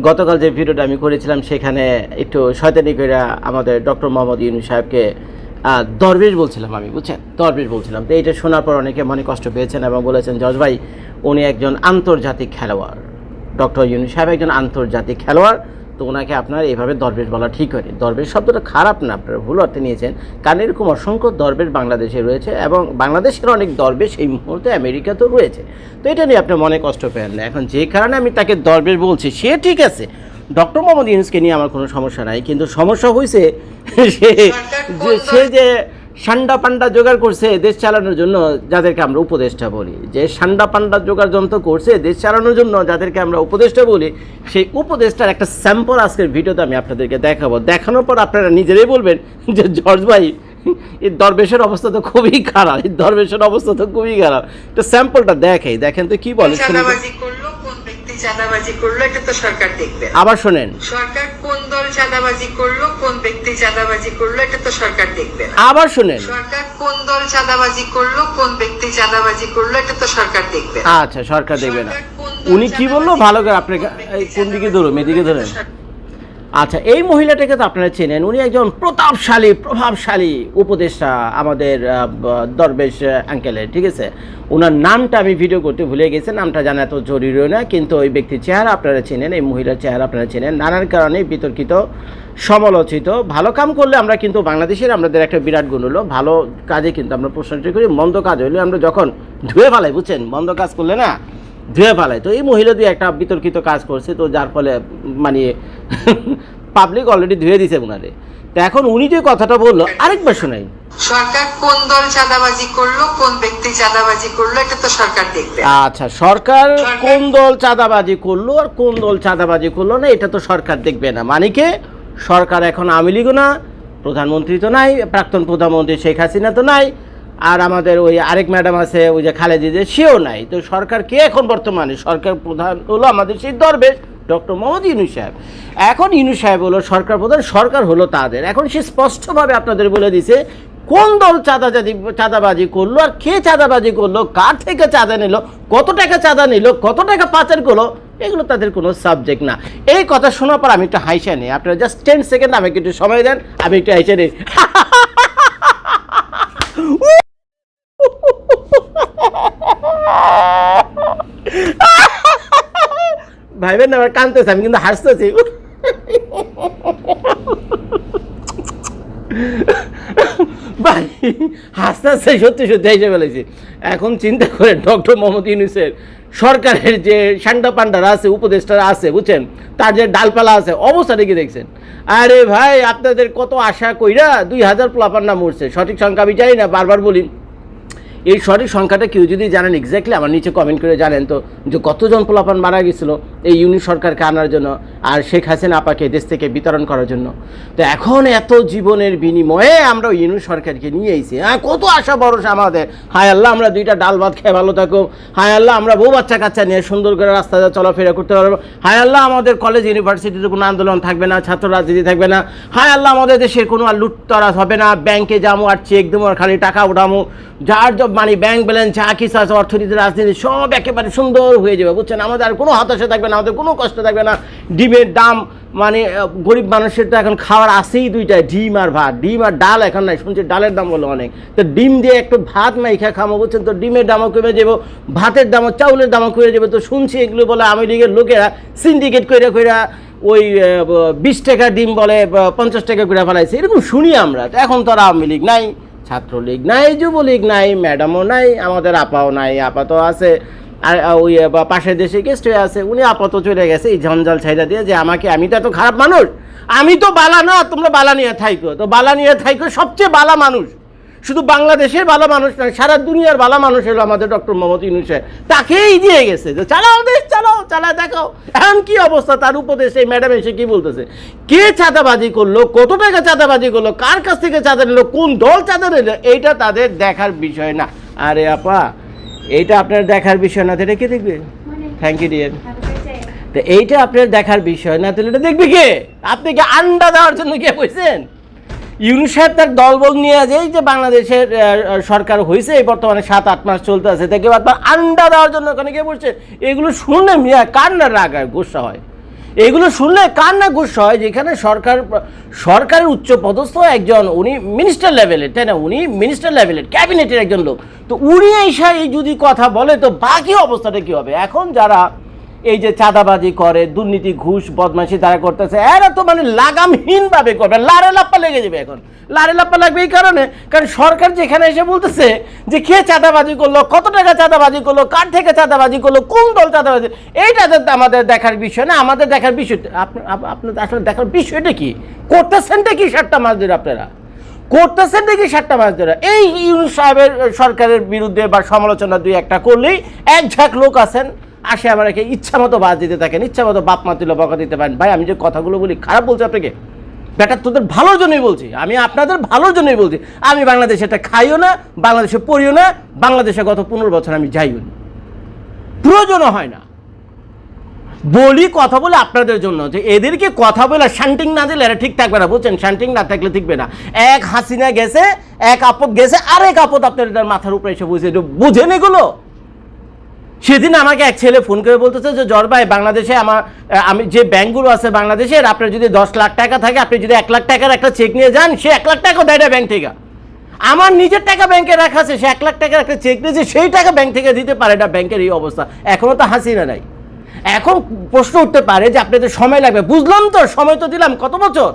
গতকাল যে ভিডিওটা আমি করেছিলাম, সেখানে একটু শয়তানি করে আমাদের ডক্টর মোহাম্মদ ইউনুস সাহেবকে দরবেশ বলছিলাম আমি, বুঝছেন? দরবেশ বলছিলাম। তো এইটা শোনার পর অনেকে মনে কষ্ট পেয়েছেন এবং বলেছেন, জজ ভাই, উনি একজন আন্তর্জাতিক খেলোয়াড়। ডক্টর ইউনুস সাহেব একজন আন্তর্জাতিক খেলোয়াড়। তো ওনাকে আপনার এইভাবে দরবেশ বলা ঠিক হয়নি। দরবেশ শব্দটা খারাপ না আপনারা ভুল অর্থে নিয়েছেন। কারণ এরকম অসংখ্য দরবেশ বাংলাদেশে রয়েছে এবং বাংলাদেশের অনেক দরবেশ এই মুহূর্তে আমেরিকাতেও রয়েছে। তো এটা নিয়ে আপনি মনে কষ্ট পেন না। এখন যে কারণে আমি তাকে দরবেশ বলছি সে ঠিক আছে। ডক্টর মোহাম্মদ ইউনুসকে নিয়ে আমার কোনো সমস্যা নাই। কিন্তু সমস্যা হয়েছে সে যে সে যে সান্ডা পান্ডা জোগাড় করছে দেশ চালানোর জন্য যাদেরকে আমরা উপদেষ্টা বলি। যে সান্ডা পান্ডা জোগাড় যন্ত্র করছে দেশ চালানোর জন্য যাদেরকে আমরা উপদেষ্টা বলি সেই উপদেষ্টার একটা স্যাম্পল আজকের ভিডিওতে আমি আপনাদেরকে দেখাবো। দেখানোর পর আপনারা নিজেরাই বলবেন যে জর্জ ভাই এই দরবেশের অবস্থা তো খুবই খারাপ এই দরবেশের অবস্থা তো খুবই খারাপ। তো স্যাম্পলটা দেখাই। দেখেন তো কি বলে করল চাঁদাবাজি করল এটা তো সরকার দেখবে আবার শোনেন। সরকার কোন দল চাঁদাবাজি করল কোন ব্যক্তি চাঁদাবাজি করল এটা তো সরকার দেখবে আবার শোনেন। সরকার কোন দল চাঁদাবাজি করল কোন ব্যক্তি চাঁদাবাজি করল এটা তো সরকার দেখবে আচ্ছা সরকার দেখবে না। উনি কি বলল? ভালো করে আপনাকে কোন দিকে ধরো ধরুন এদিকে ধরেন। আচ্ছা এই মহিলাটাকে তো আপনারা চেনেন। উনি একজন প্রতাপশালী, প্রভাবশালী উপদেষ্টা আমাদের দরবেশ আঙ্কেলের, ঠিক আছে? ওনার নামটা আমি ভিডিও করতে ভুলে গেছি, নামটা জানা এত জরুরিও না, কিন্তু ওই ব্যক্তির চেহারা আপনারা চেনেন, এই মহিলার চেহারা আপনারা চেনেন। নানান কারণে বিতর্কিত, সমালোচিত, ভালো কাম করলে আমরা কিন্তু বাংলাদেশের আমাদের একটা বিরাট গুণ হলো, ভালো কাজে কিন্তু আমরা প্রশংসা করি, মন্দ কাজ হইলে আমরা যখন ধুয়ে ফেলাই, বুঝছেন? মন্দ কাজ করলে না ধুয়ে ফেলায়। তো এই মহিলা দিয়ে একটা বিতর্কিত কাজ করছে তো যার ফলে মানে পাবলিক অলরেডি ধুয়ে দিছে ওনারে তো এখন উনি যে কথাটা বলল আরেকবার শোনাই। সরকার কোন দল চাঁদাবাজি করল কোন ব্যক্তি চাঁদাবাজি করল এটা তো সরকার দেখবে। আচ্ছা সরকার কোন দল চাঁদাবাজি করল আর কোন দল চাঁদাবাজি করল না এটা তো সরকার দেখবে না। মানে কি সরকার এখন আওয়ামী লীগও না প্রধানমন্ত্রী তো নাই প্রাক্তন প্রধানমন্ত্রী শেখ হাসিনা তো নাই আর আমাদের ওই আরেক ম্যাডাম আছে, ওই যে খালেদি যে সেও নাই। তো সরকার কে এখন বর্তমানে? সরকার প্রধান হলো আমাদের সেই দরবেশ, ডক্টর মোহাম্মদ ইউনুস সাহেব। এখন ইউনুস সাহেব হলো সরকার প্রধান, সরকার হলো তাদের। এখন সে স্পষ্টভাবে আপনাদের বলে দিছে, কোন দল চাঁদাবাজি চাঁদাবাজি করল আর কে চাঁদাবাজি করল, কার থেকে চাঁদা নিল, কত টাকা চাঁদা নিল, কত টাকা পাচার করল, এগুলো তাদের কোনো সাবজেক্ট না। এই কথা শোনার পর আমি একটু হাইসা নিই। আপনারা জাস্ট টেন সেকেন্ড আমাকে একটু সময় দেন, আমি একটু হাইসা নিই। ভাইবেন না, আমার কানতেছে আমি কিন্তু হাসতেছি। ভাই হাসতে হাসতে সত্যি সত্যি, হেসে ফেলেছি। এখন চিন্তা করে ডক্টর মোহাম্মদ ইউনুসের সরকারের যে সান্ডা পান্ডারা আছে, উপদেষ্টারা আছে, বুঝছেন? তার যে ডালপালা আছে, অবস্থাটা কি দেখছেন? আরে ভাই, আপনাদের কত আশা কইরা দুই হাজার প্লাপান্না মরছে সঠিক সংখ্যা আমি জানি না, বারবার বলি। এই সঠিক সংখ্যাটা কেউ যদি জানেন এক্স্যাক্টলি আমার নিচে কমেন্ট করে জানেন তো যে কতজন পোলাপান মারা গেছিল। এই ইউনিট সরকারকে আনার জন্য আর শেখ হাসিনা আপাকে দেশ থেকে বিতরণ করার জন্য। তো এখন এত জীবনের বিনিময়ে আমরা ইউনিট সরকারকে নিয়ে এসেছি হ্যাঁ? কত আশা, ভরসা আমাদের। হায় আল্লাহ, আমরা দুইটা ডাল ভাত খেয়ে ভালো থাকো। হায় আল্লাহ, আমরা বউ বাচ্চা কাচ্চা নিয়ে সুন্দর করে রাস্তা চলাফেরা করতে পারব। হায় আল্লাহ, আমাদের কলেজ ইউনিভার্সিটিতে কোনো আন্দোলন থাকবে না, ছাত্র রাজনীতি থাকবে না। হায় আল্লাহ, আমাদের দেশের কোনো আর লুটতরাজ হবে না। ব্যাংকে যাব আর চেক দেবো আর খালি টাকা উঠামো। যার জব মানে ব্যাংক ব্যালেন্স যা কিছু আছে, অর্থনীতি, রাজনীতি, সব একেবারে সুন্দর হয়ে যাবে, বুঝছেন? আমাদের আর কোনো হতাশা থাকবে না। আমাদের কোনো কষ্ট থাকবে না। ডিমের দাম মানে গরিব মানুষের তো এখন খাওয়ার আছেই দুইটা ডিম আর ভাত। ডিম আর ডাল এখন নাই, শুনছি ডালের দাম বলো অনেক। তো ডিম দিয়ে একটু ভাত নাই খা খামো বলছেন তো? ডিমের দামও কমে যাব, ভাতের দামও, চাউলের দামও কমে যাবে। তো শুনছি এগুলো বলে আওয়ামী লীগের লোকেরা সিন্ডিকেট কইরা কইরা ওই বিশ টাকা ডিম বলে পঞ্চাশ টাকা করে ফেলাইছে এরকম শুনি আমরা। তো এখন তো আর আওয়ামী লীগ নাই, ছাত্রলীগ নাই, যুবলীগ নাই ম্যাডামও নাই, আমাদের আপাও নাই, আপা তো আছে। আর ওই পাশের দেশে গেস্ট হয়ে আছে, উনি আপাতত চলে গেছে, এই ঝঞ্ঝাল ছাইদা দিয়ে যে আমাকে, আমি তো এত খারাপ মানুষ। আমি তো বালা না, তোমরা বালা নিয়ে থাইকো। তো বালা নিয়ে থাইকো সবচেয়ে বালা মানুষ। শুধু বাংলাদেশের ভালো মানুষ নয় সারা দুনিয়ার ভালো মানুষ হলো আমাদের ডক্টর মোহাম্মদ ইউনুস। তাকেই দিয়ে গেছে যে, চালাও দেশ, চালাও, চালায় দেখাও। এখন কি অবস্থা, তার উপদেশে এই ম্যাডাম এসে কি বলতেছে? কে চাঁদাবাজি করল, কত টাকা চাঁদাবাজি করল, কার কাছ থেকে চাঁদা নিল, কোন দল চাঁদা নিল, এইটা তাদের দেখার বিষয় না। আরে আপা এইটা আপনার দেখার বিষয় না এটা কে দেখবে? থ্যাংক ইউ ডিয়ার তো এইটা আপনার দেখার বিষয় না তাহলে এটা দেখবে কে? আপনি কি আন্ডা দেওয়ার জন্য কে বলছেন ইউনিসেফ তার দলবল নিয়ে যে এই যে বাংলাদেশের সরকার হয়েছে এই বর্তমানে সাত আট মাস চলতে আছে তাকে আন্ডা দেওয়ার জন্য ওখানে গিয়ে বলছে? এগুলো শুনে মিয়া কার না রাগ আর গোসা হয়? এগুলো শুনলে কার না গুস হয়? যেখানে সরকার, সরকারের উচ্চ পদস্থ একজন, উনি মিনিস্টার লেভেলের তাই না? উনি মিনিস্টার লেভেলের ক্যাবিনেটের একজন লোক। তো উনি এসে যদি কথা বলে, তো বাকি অবস্থাটা কী হবে? এখন যারা এই যে চাঁদাবাজি করে, দুর্নীতি, ঘুষ, বদমাশি তারা করতেছে, এরা তো মানে লাগামহীনভাবে করবে, লারে লাপ্পা লেগে যাবে এখন। লারে লাপ্পা লাগবে এই কারণে, কারণ সরকার যেখানে এসে বলতেছে যে কে চাঁদাবাজি করল, কত টাকা চাঁদাবাজি করল, কার থেকে চাঁদাবাজি করল, কোন দল চাঁদাবাজি এইটা তো আমাদের দেখার বিষয় না, আমাদের দেখার বিষয়, আপনি- আপ- আপনাদের আসলে দেখার বিষয়টা কি? করতেছেনটা কি সাতটা মাস ধরে আপনারা? করতেছেন দেখি সাতটা মাস ধরে? এই ইউনুস সাহেবের, সরকারের বিরুদ্ধে বা সমালোচনা দুই একটা করলেই এক ঝাঁক লোক আছেন। আসে আমাকে ইচ্ছা মতো বাদ দিতে থাকেন, ইচ্ছা মতো বাপ মা তুলে বকা দিতে পারেন। ভাই, আমি যে কথাগুলো বলি খারাপ বলছি আপনাকে? বেটা, তোদের ভালোর জন্যই বলছি। আমি আপনাদের ভালোর জন্যই বলছি। আমি বাংলাদেশে এটা খাইও না, বাংলাদেশে পড়িও না, বাংলাদেশে গত পনেরো বছর আমি যাইও না। প্রয়োজনও হয় না। বলি কথা বলে আপনাদের জন্য যে এদেরকে কথা বলে শান্টিং না দিলে এরা ঠিক থাকবে না, বুঝছেন? শান্টিং না থাকলে ঠিকবে না। এক হাসিনা গেছে, এক আপদ গেছে, আরেক আপদ আপনাদের মাথার উপরে এসে বুঝে বুঝেন এগুলো? সেদিন আমাকে এক ছেলে ফোন করে বলতেছে যে জ্বর ভাই, বাংলাদেশে আমার আমি যে ব্যাংকগুলো আছে বাংলাদেশের আপনার যদি দশ লাখ টাকা থাকে, আপনি যদি এক লাখ টাকার একটা চেক নিয়ে যান, সে এক লাখ টাকা দেয় ব্যাংক থেকে। আমার নিজের টাকা ব্যাংকে রাখা আছে, সে এক লাখ টাকার একটা চেক নিয়েছে সেই টাকা ব্যাংক থেকে দিতে পারে না ব্যাংকের এই অবস্থা। এখনও তো হাসিনা নাই। এখন প্রশ্ন উঠতে পারে যে, আপনাদের সময় লাগবে। বুঝলাম তো, সময় তো দিলাম, কত বছর?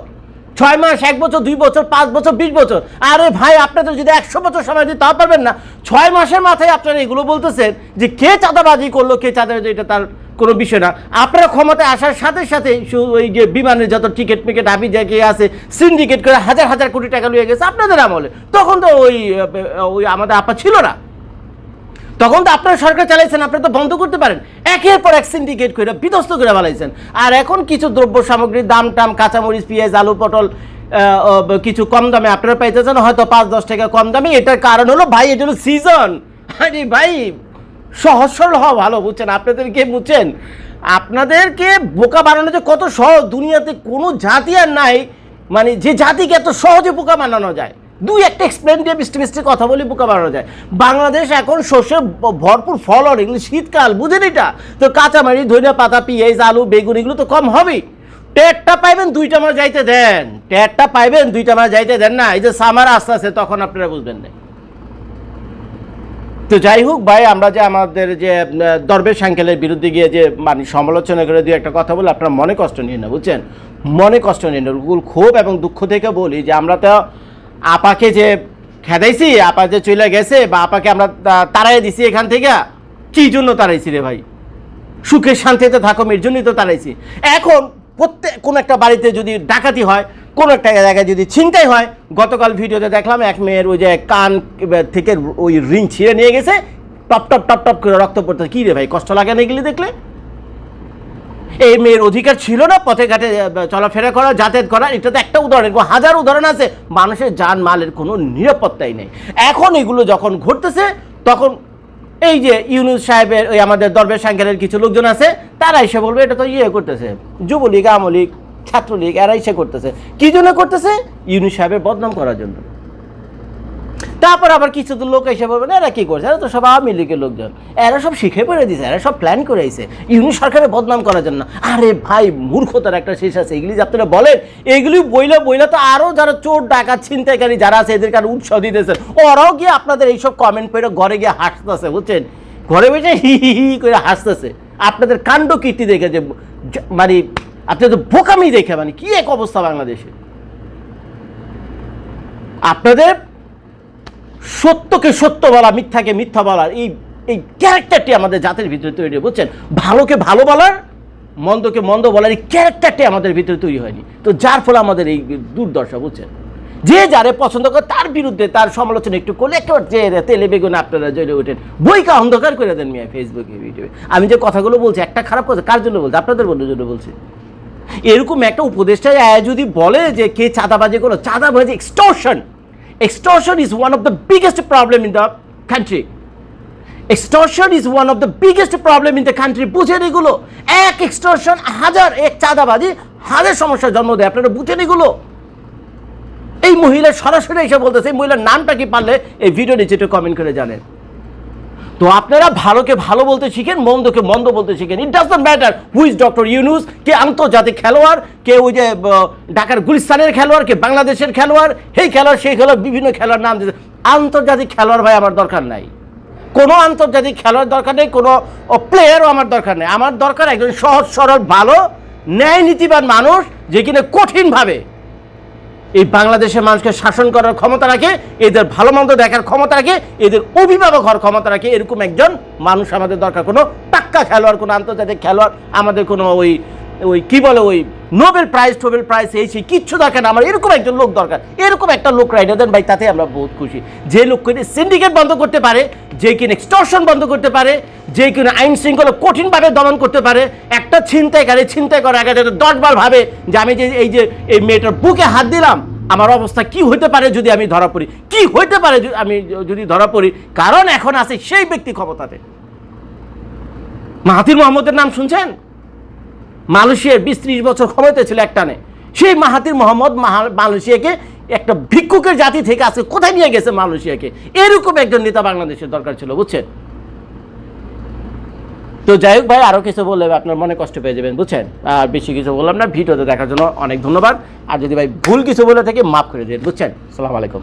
ছয় মাস, এক বছর, দুই বছর, পাঁচ বছর, বিশ বছর। আরে ভাই, আপনাদের যদি একশো বছর সময় দিতে তাও পারবেন না। ছয় মাসের মাথায় আপনারা এগুলো বলতেছেন যে কে চাঁদাবাজি করল, কে চাঁদাবাজি, এটা তার কোনো বিষয় না। আপনারা ক্ষমতায় আসার সাথে সাথে ওই যে বিমানের যত টিকিট মিকেট, হাবি জায়গা আছে, সিন্ডিকেট করে হাজার হাজার কোটি টাকা লুয়ে গেছে আপনাদের আমলে। তখন তো ওই ওই আমাদের আপা ছিল না। তখন তো আপনারা সরকার চালাইছেন, আপনারা তো বন্ধ করতে পারেন। একের পর এক সিন্ডিকেট করে বিধ্বস্ত করে বানাইছেন। আর এখন কিছু দ্রব্য সামগ্রীর দাম টাম, কাঁচামরিচ, পেঁয়াজ, আলু, পটল কিছু কম দামে আপনারা পাইতেছেন, হয়তো পাঁচ, দশ টাকা কম দামে। এটার কারণ হলো, ভাই, এটা হলো সিজন আরে ভাই, সহজ সরল হওয়া ভালো, বুঝছেন? আপনাদেরকে বুঝছেন? আপনাদেরকে বোকা বানানো যে কত সহজ, দুনিয়াতে কোনো জাতি আর নাই মানে যে জাতিকে এত সহজে বোকা বানানো যায়। দুই একটা এক্সপ্লেন দিয়ে মিষ্টি মিষ্টি কথা বলি বোকা বানানো যায়। বাংলাদেশ এখন শস্যে ভরপুর ফল আর এগুলো শীতকাল বুঝেন এটা? তো কাঁচামারি ধনিয়া পাতা পেঁয়াজ আলু বেগুন এগুলো তো কম হবেই টেটটা পাইবেন দুইটা মাস যাইতে দেন। টেটটা পাইবেন দুইটা মাস যাইতে দেন না। এই যে সামার আস্তে আস্তে তখন আপনারা বুঝবেন না। তো যাই হোক ভাই আমরা যে আমাদের যে আহ, দরবেশ আঙ্কেলের বিরুদ্ধে গিয়ে যে মানে সমালোচনা করে দিয়ে একটা কথা বলে আপনার মনে কষ্ট নিয়ে না বুঝছেন? মনে কষ্ট নিয়ে না। ক্ষোভ এবং দুঃখ থেকে বলি যে আমরা তো আপাকে যে খেদাইছি, আপা যে চলে গেছে বা আপাকে আমরা তাড়াই দিছি এখান থেকে, কি জন্য তাড়াইছি রে ভাই? সুখে শান্তিতে থাকো, এর জন্যই তো তাড়াইছি। এখন প্রত্যেক কোন একটা বাড়িতে যদি ডাকাতি হয়, কোন একটা জায়গায় যদি ছিনতাই হয়, গতকাল ভিডিওতে দেখলাম এক মেয়ের ওই যে কান থেকে ওই রিং ছিঁড়ে নিয়ে গেছে, টপ টপ টপ টপ করে রক্ত পড়তে কী রে ভাই, কষ্ট লাগে না এগুলি দেখলে? এই মেয়ের অধিকার ছিল না, পথে ঘাটে চলাফেরা করা, যাতায়াত করা, এটা তো একটা উদাহরণ। এরকম হাজার উদাহরণ আছে, মানুষের যান মালের কোনো নিরাপত্তাই নেই। এখন এগুলো যখন ঘটতেছে, তখন এই যে ইউনুস সাহেবের, ওই আমাদের দরবেশ সাংখ্যালের কিছু লোকজন আছে, তারা এসে বলবে, এটা তো ইয়ে করতেছে, যুবলীগ আওয়ামী লীগ ছাত্রলীগ, এরা এসে করতেছে। কি জন্য করতেছে? ইউনুস সাহেবের বদনাম করার জন্য। তারপর আবার কিছু তো লোক এসে বলবে, না এরা কি করছে? এরা তো সব আওয়ামী লীগের লোকজন। এরা সব শিখে পড়ে দিছে, এরা সব প্ল্যান করে আইছে। ইউনি সরকারের বদনাম করার জন্য। আরে ভাই, মূর্খতার একটা শেষ আছে। এগুলি যে আপনারা বলেন, এগুলি বইলা বইলা তো আরও যারা চোর, ডাকাত, ছিনতাইকারী যারা আছে, এদেরকে আরও উৎসাহ দিতেছে। ওরাও গিয়ে আপনাদের এইসব কমেন্ট করে ঘরে গিয়ে হাসতেছে, বুঝছেন? ঘরে বসে হি হি হি করে হাসতেছে। আপনাদের কাণ্ড কীর্তি দেখে যে- মানে আপনাদের বোকামি দেখে মানে কি এক অবস্থা বাংলাদেশে? আপনাদের সত্যকে সত্য বলা, মিথ্যাকে মিথ্যা বলার এই এই ক্যারেক্টারটি আমাদের জাতির ভিতরে তৈরি বুঝছেন? ভালোকে ভালো বলার, মন্দকে মন্দ বলার এই ক্যারেক্টারটি আমাদের ভিতরে তৈরি হয়নি। তো যার ফলে আমাদের এই দুর্দশা, বুঝছেন? যে যারে পছন্দ করে তার বিরুদ্ধে তার সমালোচনা একটু করলে একেবারে যে তেলে বেগুন আপনারা জ্বলে ওঠেন। বইকা অন্ধকার করে দেন মিয়া ফেসবুকে ভিডিওে আমি যে কথাগুলো বলছি, একটা খারাপ কথা, কার জন্য বলছি? আপনাদের বন্ধুর জন্য বলছি। এরকম একটা উপদেষ্টা যদি বলে যে কে চাঁদাবাজি করো চাঁদাবাজি extortion extortion is one of the biggest problem in the country extortion is one of the biggest problem in the country বুঝেন এগুলো। এক এক্সটর্শন হাজার, এক চাঁদাবাজি, হাজার সমস্যার জন্ম দেয়। আপনারা বুঝেন এগুলো? এই মহিলা সরাসরি এসে বলতেছে, এই মহিলার নামটা কি পারলে? এই ভিডিও নিচে একটু কমেন্ট করে জানেন। তো আপনারা ভালোকে ভালো বলতে শিখেন, মন্দকে মন্দ বলতে শিখেন। It doesn't matter who's doctor Yunus কে আন্তর্জাতিক খেলোয়াড়, কে ওই যে ঢাকার গুলিস্তানের খেলোয়াড়, কে বাংলাদেশের খেলোয়াড়, সেই খেলোয়াড় সেই খেলোয়াড় বিভিন্ন খেলোয়াড় নাম দিতে আন্তর্জাতিক খেলোয়াড় ভাই আমার দরকার নাই। কোনো আন্তর্জাতিক খেলোয়াড় দরকার নেই, কোনো প্লেয়ারও আমার দরকার নেই। আমার দরকার একজন সহজ, সরল, ভালো ন্যায় নীতিবান মানুষ, যে কিনা কঠিনভাবে এই বাংলাদেশের মানুষকে শাসন করার ক্ষমতা রাখে, এদের ভালো মন্দ দেখার ক্ষমতা রাখে, এদের অভিভাবক হওয়ার ক্ষমতা রাখে। এরকম একজন মানুষ আমাদের দরকার। কোনো টাক্কা খেলোয়াড়, কোনো আন্তর্জাতিক খেলোয়াড়, আমাদের কোনো ওই ওই কি বলে ওই নোবেল প্রাইজ, টোবেল প্রাইজ এই সেই কিচ্ছু দরকার না। আমার এরকম একজন লোক দরকার। এরকম একটা লোক রাইডার দেন ভাই, তাতে আমরা বহুত খুশি। যে লোক কিনে সিন্ডিকেট বন্ধ করতে পারে, যে কিনে এক্সটর্শন বন্ধ করতে পারে, যে কিনে আইন শৃঙ্খলা কঠিনভাবে দমন করতে পারে, একটা ছিনতাইকারী ছিনতাই করার আগে যাতে দশবার ভাবে যে আমি যে এই যে এই মেয়েটার বুকে হাত দিলাম, আমার অবস্থা কি হতে পারে যদি আমি ধরা পড়ি? কি হইতে পারে আমি যদি ধরা পড়ি? কারণ এখন আছে সেই ব্যক্তি ক্ষমতাতে। মাহাতির মোহাম্মদের নাম শুনছেন? মালয়েশিয়ার বিশ ত্রিশ বছর ক্ষমতা ছিল একটানে সেই মাহাতির মোহাম্মদ মাহা- মালয়েশিয়াকে একটা ভিক্ষুকের জাতি থেকে আজকে কোথায় নিয়ে গেছে মালয়েশিয়াকে? এরকম একজন নেতা বাংলাদেশের দরকার ছিল, বুঝছেন? তো যাই হোক ভাই আরও কিছু বললে আপনার মনে কষ্ট পেয়ে যাবেন, বুঝছেন? আর বেশি কিছু বললাম না, ভিডিওতে দেখার জন্য অনেক ধন্যবাদ। আর যদি ভাই ভুল কিছু বলে থাকে, মাফ করে দিন, বুঝছেন? সালাম আলাইকুম।